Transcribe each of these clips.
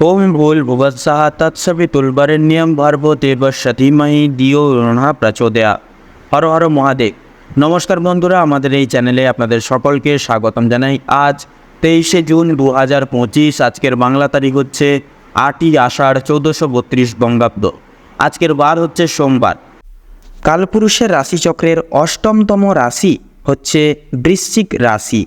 ওম ভুল ভুবৎসাহা তৎসবি তৎসবিতুলবরেণ্যম ভর্ব দেবস্য ধীমহি দিও রণা প্রচোদয়া। হর হর মহাদেব। নমস্কার বন্ধুরা, আমাদের এই চ্যানেলে আপনাদের সকলকে স্বাগতম জানাই। আজ তেইশে জুন দু হাজার পঁচিশ, আজকের বাংলা তারিখ হচ্ছে আটই আষাঢ় চৌদ্দশো বত্রিশ বঙ্গাব্দ। আজকের বার হচ্ছে সোমবার। কালপুরুষের রাশিচক্রের অষ্টমতম রাশি হচ্ছে বৃশ্চিক রাশি।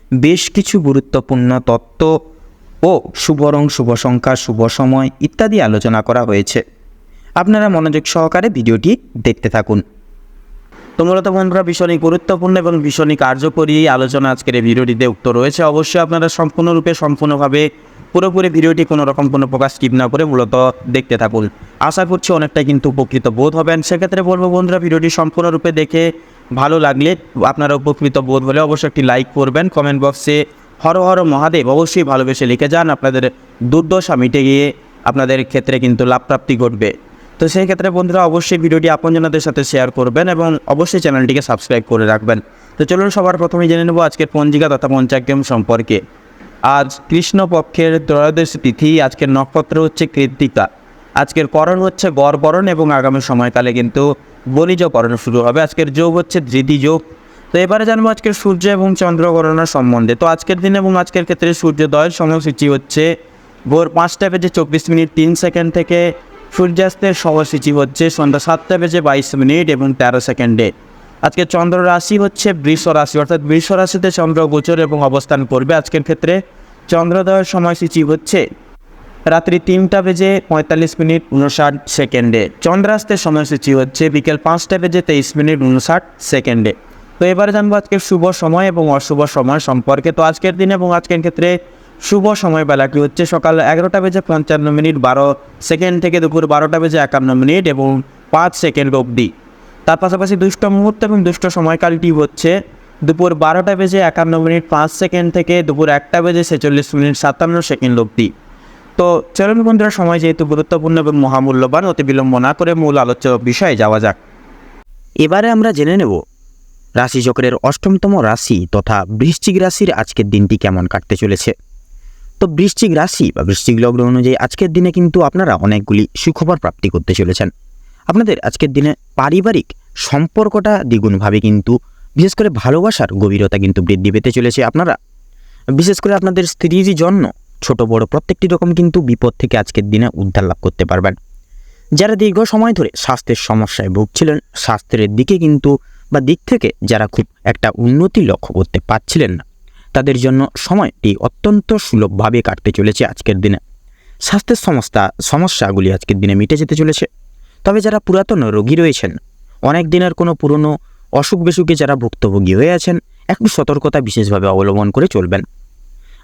বেশ কিছু গুরুত্বপূর্ণ তত্ত্ব ও শুভ রং শুভ সংখ্যা, শুভ সময় ইত্যাদি আলোচনা করা হয়েছে। আপনারা মনোযোগ সহকারে ভিডিওটি দেখতে থাকুন। তো মূলত বন্ধুরা, ভীষণই গুরুত্বপূর্ণ এবং ভীষণই কার্যকরী আলোচনা আজকের এই ভিডিওটিতে উক্ত রয়েছে। অবশ্যই আপনারা সম্পূর্ণরূপে, সম্পূর্ণভাবে পুরোপুরি ভিডিওটি কোনো রকম কোনো প্রকাশ স্কিপ না করে মূলত দেখতে থাকুন। আশা করছি অনেকটাই কিন্তু উপকৃত বোধ হবেন। সেক্ষেত্রে বলব বন্ধুরা, ভিডিওটি সম্পূর্ণরূপে দেখে ভালো লাগলে আপনারা উপকৃত বোধ হলে অবশ্যই একটি লাইক করবেন। কমেন্ট বক্সে হর হর মহাদেব অবশ্যই ভালোবেসে লিখে যান। আপনাদের দুর্দশা মিটে গিয়ে আপনাদের ক্ষেত্রে কিন্তু লাভপ্রাপ্তি ঘটবে। তো সেই ক্ষেত্রে বন্ধুরা অবশ্যই ভিডিওটি আপনজনদের সাথে শেয়ার করবেন এবং অবশ্যই চ্যানেলটিকে সাবস্ক্রাইব করে রাখবেন। তো চলুন সবার প্রথমে জেনে নেব আজকের পঞ্জিকা তথা পঞ্চাগ্রাম সম্পর্কে। আজ কৃষ্ণপক্ষের ত্রয়োদশী তিথি, আজকের নক্ষত্র হচ্ছে কৃত্তিকা। আজকের করণ হচ্ছে গড়বরণ এবং আগামী সময়কালে কিন্তু বণিজ পড়ানো শুরু হবে। আজকের যোগ হচ্ছে ধৃতি যোগ। তো এবারে জানব আজকের সূর্য এবং চন্দ্র গণনা সম্বন্ধে। তো আজকের দিন এবং আজকের ক্ষেত্রে সূর্যোদয়ের সময়সূচি হচ্ছে ভোর পাঁচটা বেজে চব্বিশ মিনিট তিন সেকেন্ড থেকে সূর্যাস্তের সময়সূচি হচ্ছে সন্ধ্যা সাতটা বেজে বাইশ মিনিট এবং তেরো সেকেন্ডে। আজকে চন্দ্র রাশি হচ্ছে বৃষ রাশি, অর্থাৎ বৃষ রাশিতে চন্দ্র গোচর এবং অবস্থান করবে। আজকের ক্ষেত্রে চন্দ্রোদয়ের সময়সূচি হচ্ছে রাত্রি তিনটা বেজে পঁয়তাল্লিশ মিনিট উনষাট সেকেন্ডে। চন্দ্রাস্তের সময়সূচি হচ্ছে বিকেল পাঁচটা বেজে তেইশ মিনিট উনষাট সেকেন্ডে। তো এবারে জানব আজকে শুভ সময় এবং অশুভ সময় সম্পর্কে। তো আজকের দিন এবং আজকের ক্ষেত্রে শুভ সময় বেলাটি হচ্ছে? সকাল এগারোটা বেজে পঞ্চান্ন মিনিট বারো সেকেন্ড থেকে দুপুর বারোটা বেজে একান্ন মিনিট এবং পাঁচ সেকেন্ড অবধি। তার পাশাপাশি দুষ্ট মুহূর্ত এবং দুষ্ট সময়কালটি হচ্ছে? দুপুর বারোটা বেজে একান্ন মিনিট পাঁচ সেকেন্ড থেকে দুপুর একটা বেজে ছেচল্লিশ মিনিট সাতান্ন সেকেন্ড অবধি। তো চলুন বন্ধুরা, সময় যেহেতু গুরুত্বপূর্ণ এবং মহামূল্যবান, অতি বিলম্ব না করে মূল আলোচ্য বিষয়ে যাওয়া যাক। এবারে আমরা জেনে নেব, রাশিচক্রের অষ্টমতম রাশি তথা বৃশ্চিক রাশির আজকের দিনটি কেমন কাটতে চলেছে। তো বৃশ্চিক রাশি বা বৃশ্চিক লগ্ন অনুযায়ী আজকের দিনে কিন্তু আপনারা অনেকগুলি সুখবর প্রাপ্তি করতে চলেছেন। আপনাদের আজকের দিনে পারিবারিক সম্পর্কটা দ্বিগুণভাবে কিন্তু, বিশেষ করে ভালোবাসার গভীরতা কিন্তু বৃদ্ধি পেতে চলেছে আপনারা। বিশেষ করে আপনাদের স্ত্রীর জন্য ছোট বড় প্রত্যেকটি রকম কিন্তু বিপদ থেকে আজকের দিনে উদ্ধার লাভ করতে পারবেন। যারা দীর্ঘ সময় ধরে স্বাস্থ্যের সমস্যায় ভুগছিলেন, স্বাস্থ্যের দিকে কিন্তু বা দিক থেকে যারা খুব একটা উন্নতি লক্ষ্য করতে পারছিলেন না, তাদের জন্য সময়টি অত্যন্ত সুলভভাবে কাটতে চলেছে আজকের দিনে। স্বাস্থ্যের সমস্যা সমস্যাগুলি আজকের দিনে মিটে যেতে চলেছে। তবে যারা পুরাতন রোগী রয়েছেন, অনেক দিনের কোনো পুরনো অসুখ বিসুখে যারা ভুক্তভোগী হয়ে আছেন, একটু সতর্কতা বিশেষভাবে অবলম্বন করে চলবেন।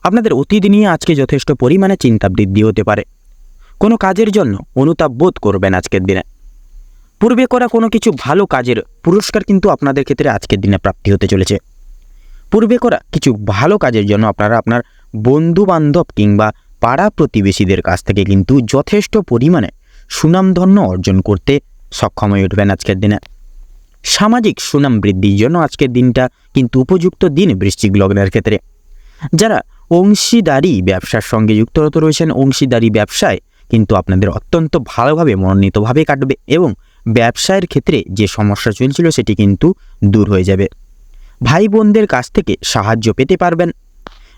আপনাদের অতীত নিয়ে আজকে যথেষ্ট পরিমাণে চিন্তা বৃদ্ধি হতে পারে। কোনো কাজের জন্য অনুতাপ বোধ করবেন আজকের দিনে। পূর্বে করা কোনো কিছু ভালো কাজের পুরস্কার কিন্তু আপনাদের ক্ষেত্রে আজকের দিনে প্রাপ্তি হতে চলেছে। পূর্বে করা কিছু ভালো কাজের জন্য আপনারা আপনার বন্ধু বান্ধব কিংবা পাড়া প্রতিবেশীদের কাছ থেকে কিন্তু যথেষ্ট পরিমাণে সুনামধন্য অর্জন করতে সক্ষম হয়ে উঠবেন আজকের দিনে। সামাজিক সুনাম বৃদ্ধির জন্য আজকের দিনটা কিন্তু উপযুক্ত দিন বৃশ্চিক লগ্নের ক্ষেত্রে। যারা অংশীদারি ব্যবসার সঙ্গে যুক্তরত রয়েছেন, অংশীদারি ব্যবসায় কিন্তু আপনাদের অত্যন্ত ভালোভাবে, মনোনীতভাবে কাটবে এবং ব্যবসায়ের ক্ষেত্রে যে সমস্যা চলছিল সেটি কিন্তু দূর হয়ে যাবে। ভাই বোনদের কাছ থেকে সাহায্য পেতে পারবেন।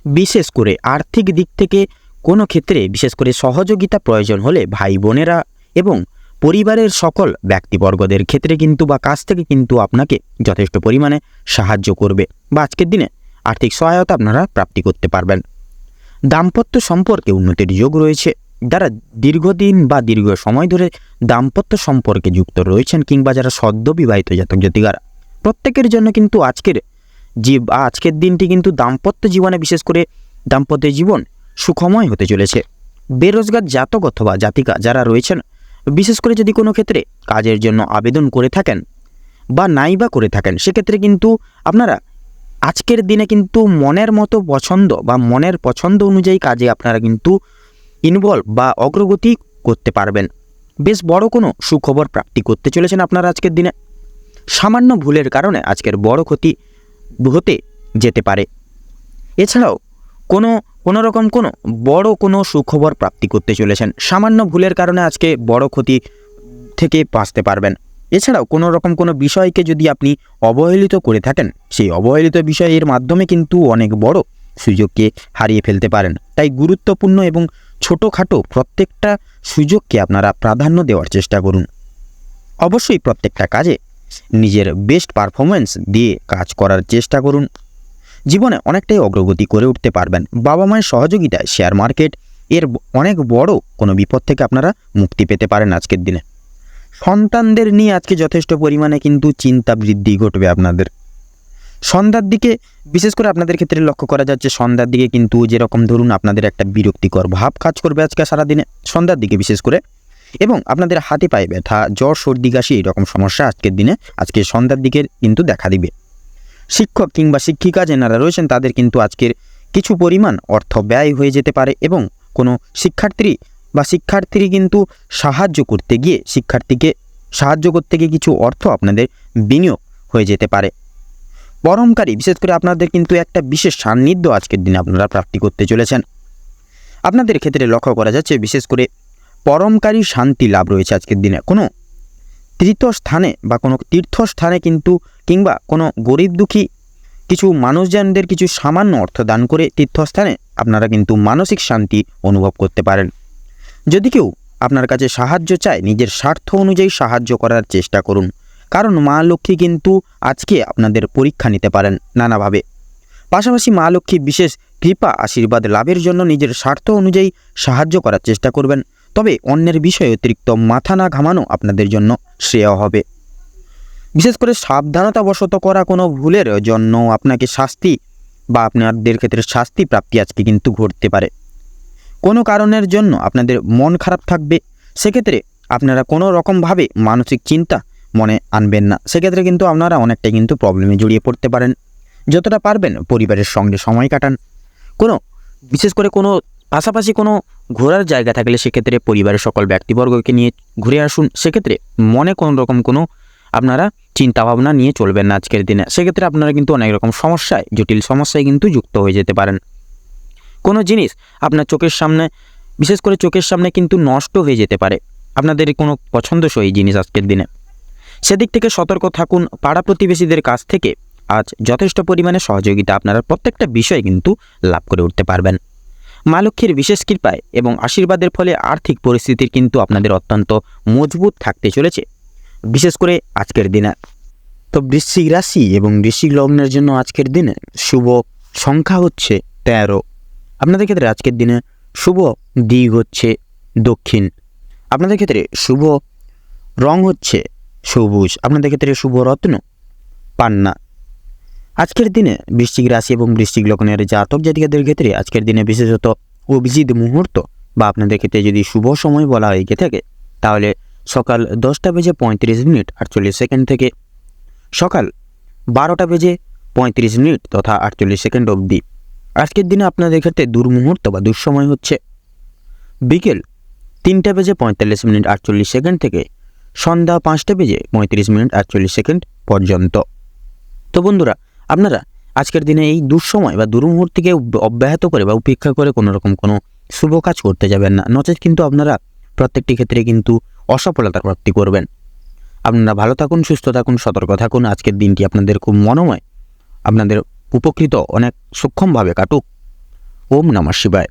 বিশেষ করে আর্থিক দিক থেকে কোনো ক্ষেত্রে বিশেষ করে সহযোগিতা প্রয়োজন হলে ভাই বোনেরা এবং পরিবারের সকল ব্যক্তিবর্গদের ক্ষেত্রে কিন্তু বা কাছ থেকে কিন্তু আপনাকে যথেষ্ট পরিমাণে সাহায্য করবে। বা আজকের দিনে আর্থিক সহায়তা আপনারা প্রাপ্তি করতে পারবেন। দাম্পত্য সম্পর্কে উন্নতির যোগ রয়েছে। যারা দীর্ঘদিন বা দীর্ঘ সময় ধরে দাম্পত্য সম্পর্কে যুক্ত রয়েছেন কিংবা যারা সদ্য বিবাহিত জাতক জাতিকারা, প্রত্যেকের জন্য কিন্তু আজকের যে আজকের দিনটি কিন্তু দাম্পত্য জীবনে বিশেষ করে দাম্পত্য জীবন সুখময় হতে চলেছে। বেরোজগার জাতক অথবা জাতিকা যারা রয়েছেন, বিশেষ করে যদি কোনো ক্ষেত্রে কাজের জন্য আবেদন করে থাকেন বা নাই বা করে থাকেন, সেক্ষেত্রে কিন্তু আপনারা আজকের দিনে কিন্তু মনের মতো পছন্দ বা মনের পছন্দ অনুযায়ী কাজে আপনারা কিন্তু ইনভলভ বা অগ্রগতি করতে পারবেন। বেশ বড় কোনো সুখবর প্রাপ্তি করতে চলেছেন আপনারা আজকের দিনে। সামান্য ভুলের কারণে আজকের বড় ক্ষতি হতে যেতে পারে। এছাড়াও কোনো কোনো রকম কোনো বড় কোনো সুখবর প্রাপ্তি করতে চলেছেন। সামান্য ভুলের কারণে আজকে বড় ক্ষতি থেকে বাঁচতে পারবেন। এছাড়াও কোনো রকম কোনো বিষয়কে যদি আপনি অবহেলিত করে থাকেন, সেই অবহেলিত বিষয়ের মাধ্যমে কিন্তু অনেক বড় সুযোগকে হারিয়ে ফেলতে পারেন। তাই গুরুত্বপূর্ণ এবং ছোটোখাটো প্রত্যেকটা সুযোগকে আপনারা প্রাধান্য দেওয়ার চেষ্টা করুন। অবশ্যই প্রত্যেকটা কাজে নিজের বেস্ট পারফরমেন্স দিয়ে কাজ করার চেষ্টা করুন। জীবনে অনেকটাই অগ্রগতি করে উঠতে পারবেন। বাবা মায়ের সহযোগিতায় শেয়ার মার্কেট এর অনেক বড় কোনো বিপদ থেকে আপনারা মুক্তি পেতে পারেন আজকের দিনে। সন্তানদের নিয়ে আজকে যথেষ্ট পরিমাণে কিন্তু চিন্তা বৃদ্ধি ঘটবে আপনাদের। সন্ধ্যার দিকে, বিশেষ করে আপনাদের ক্ষেত্রে লক্ষ্য করা যাচ্ছে, সন্ধ্যার দিকে কিন্তু যেরকম ধরুন আপনাদের একটা বিরক্তিকর ভাব কাজ করবে আজকে সারাদিনে, সন্ধ্যার দিকে বিশেষ করে। এবং আপনাদের হাতে পায়ে ব্যথা, জ্বর, সর্দি, কাশি এরকম সমস্যা আজকের দিনে, আজকে সন্ধ্যার দিকে কিন্তু দেখা দিবে। শিক্ষক কিংবা শিক্ষিকা যেনারা রয়েছেন, তাদের কিন্তু আজকের কিছু পরিমাণ অর্থ ব্যয় হয়ে যেতে পারে এবং কোনো শিক্ষার্থী বা শিক্ষার্থীর কিন্তু সাহায্য করতে গিয়ে শিক্ষার্থীকে সাহায্য করতে গিয়ে কিছু অর্থ আপনাদের বিনিয়োগ হয়ে যেতে পারে। পরমকারী বিশেষ করে আপনাদের কিন্তু একটা বিশেষ সান্নিধ্য আজকের দিনে আপনারা প্রাপ্তি করতে চলেছেন। আপনাদের ক্ষেত্রে লক্ষ্য করা যাচ্ছে, বিশেষ করে পরমকারী শান্তি লাভ রয়েছে আজকের দিনে। কোনো তীর্থস্থানে বা কোনো তীর্থস্থানে কিন্তু কিংবা কোনো গরিব দুঃখী কিছু মানুষজনদের কিছু সামান্য অর্থ দান করে তীর্থস্থানে আপনারা কিন্তু মানসিক শান্তি অনুভব করতে পারেন। যদি কেউ আপনার কাছে সাহায্য চায়, নিজের স্বার্থ অনুযায়ী সাহায্য করার চেষ্টা করুন। কারণ মা লক্ষ্মী কিন্তু আজকে আপনাদের পরীক্ষা নিতে পারেন নানাভাবে। পাশাপাশি মা লক্ষ্মী বিশেষ কৃপা, আশীর্বাদ লাভের জন্য নিজের স্বার্থ অনুযায়ী সাহায্য করার চেষ্টা করবেন। তবে অন্যের বিষয়ে অতিরিক্ত মাথা না ঘামানো আপনাদের জন্য শ্রেয় হবে। বিশেষ করে সাবধানতাবশত করা কোনো ভুলের জন্য আপনাকে শাস্তি বা আপনাদের ক্ষেত্রে শাস্তি প্রাপ্তি আজকে কিন্তু ঘটতে পারে। কোনো কারণের জন্য আপনাদের মন খারাপ থাকবে, সেক্ষেত্রে আপনারা কোনো রকমভাবে মানসিক চিন্তা মনে আনবেন না। সেক্ষেত্রে কিন্তু আপনারা অনেকটাই কিন্তু প্রবলেমে জড়িয়ে পড়তে পারেন। যতটা পারবেন পরিবারের সঙ্গে সময় কাটান। কোনো, বিশেষ করে কোনো, পাশাপাশি কোনো ঘোরার জায়গা থাকলে সেক্ষেত্রে পরিবারের সকল ব্যক্তিবর্গকে নিয়ে ঘুরে আসুন। সেক্ষেত্রে মনে কোনো রকম কোনো আপনারা চিন্তাভাবনা নিয়ে চলবেন না আজকের দিনে। সেক্ষেত্রে আপনারা কিন্তু অনেক রকম সমস্যায়, জটিল সমস্যায় কিন্তু যুক্ত হয়ে যেতে পারেন। কোনো জিনিস আপনার চোখের সামনে, বিশেষ করে চোখের সামনে কিন্তু নষ্ট হয়ে যেতে পারে। আপনাদের কোনো পছন্দসই জিনিস আজকের দিনে। সেদিক থেকে সতর্ক থাকুন, পাড়া প্রতিবেশীদের কাছ থেকে আজ যথেষ্ট পরিমাণে সহযোগিতা আপনারা প্রত্যেকটা বিষয় কিন্তু লাভ করে উঠতে পারবেন। মা লক্ষ্মীর বিশেষ কৃপায় এবং আশীর্বাদের ফলে আর্থিক পরিস্থিতির কিন্তু আপনাদের অত্যন্ত মজবুত থাকতে চলেছে, বিশেষ করে আজকের দিনে। তো বৃশ্চিক রাশি এবং বৃশ্চিক লগ্নের জন্য আজকের দিনে শুভ সংখ্যা হচ্ছে তেরো। আপনাদের ক্ষেত্রে আজকের দিনে শুভ দিক হচ্ছে দক্ষিণ। আপনাদের ক্ষেত্রে শুভ রং হচ্ছে সবুজ। আপনাদের ক্ষেত্রে শুভ রত্ন, পান্না। আজকের দিনে বৃশ্চিক রাশি এবং বৃশ্চিক লগ্নের জাতক জাতিকাদের ক্ষেত্রে আজকের দিনে বিশেষত অভিজিৎ মুহূর্ত বা আপনাদের ক্ষেত্রে যদি শুভ সময় বলা হয়ে থাকে, তাহলে সকাল দশটা বেজে পঁয়ত্রিশ মিনিট আটচল্লিশ সেকেন্ড থেকে সকাল বারোটা বেজে পঁয়ত্রিশ মিনিট তথা আটচল্লিশ সেকেন্ড অবধি। আজকের দিনে আপনাদের ক্ষেত্রে দুর্মুহূর্ত বা দুঃসময় হচ্ছে। বিকেল তিনটা বেজে পঁয়তাল্লিশ মিনিট আটচল্লিশ সেকেন্ড থেকে সন্ধ্যা পাঁচটা বেজে পঁয়ত্রিশ মিনিট আটচল্লিশ সেকেন্ড পর্যন্ত। তো বন্ধুরা, আপনারা আজকের দিনে এই দুঃসময় বা দুর্মুহূর্তকে অব্যাহত করে বা উপেক্ষা করে কোনো রকম কোনো শুভ কাজ করতে যাবেন না। নচেত কিন্তু আপনারা প্রত্যেকটি ক্ষেত্রে কিন্তু অসফলতা প্রাপ্তি করবেন। আপনারা ভালো থাকুন, সুস্থ থাকুন, সতর্ক থাকুন। আজকের দিনটি আপনাদের খুব মনোময়, আপনাদের উপকৃত অনেক সূক্ষ্মভাবে কাটুক। ওম নমঃ শিবায়।